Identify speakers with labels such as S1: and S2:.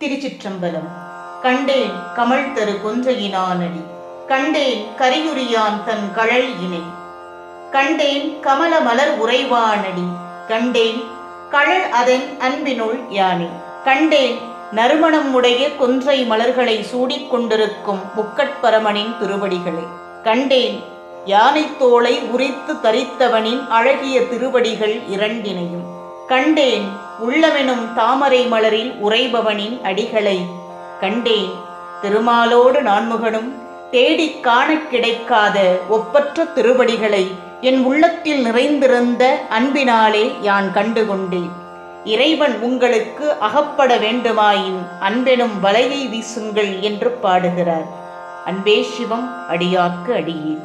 S1: திருச்சிற்றம்பலம். கண்டேன் கமல் தரு கொன்றையினானடி. கண்டேன் கரியுரியான் தன் கழல் இணை. கண்டேன் கமல மலர் உறைவானடி. கண்டேன் கழல் அதன் அன்பினுள் யானை. கண்டேன் நறுமணம் உடைய கொன்றை மலர்களை சூடிக் கொண்டிருக்கும் முக்கட்பரமனின் திருவடிகளை. கண்டேன் யானைத் தோளை உரித்து தரித்தவனின் அழகிய திருவடிகள் இரண்டினையும். கண்டேன் உள்ளமெனும் தாமரை மலரில் உறைபவனின் அடிகளை. கண்டேன் திருமாலோடு நான்முகனும் தேடிக் காணக் கிடைக்காத ஒப்பற்ற திருவடிகளை. என் உள்ளத்தில் நிறைந்திருந்த அன்பினாலே யான் கண்டுகொண்டேன். இறைவன் உங்களுக்கு அகப்பட வேண்டுமாயின் அன்பெனும் வலையை வீசுங்கள் என்று பாடுகிறார். அன்பே சிவம் அடியாக்கு அடியே.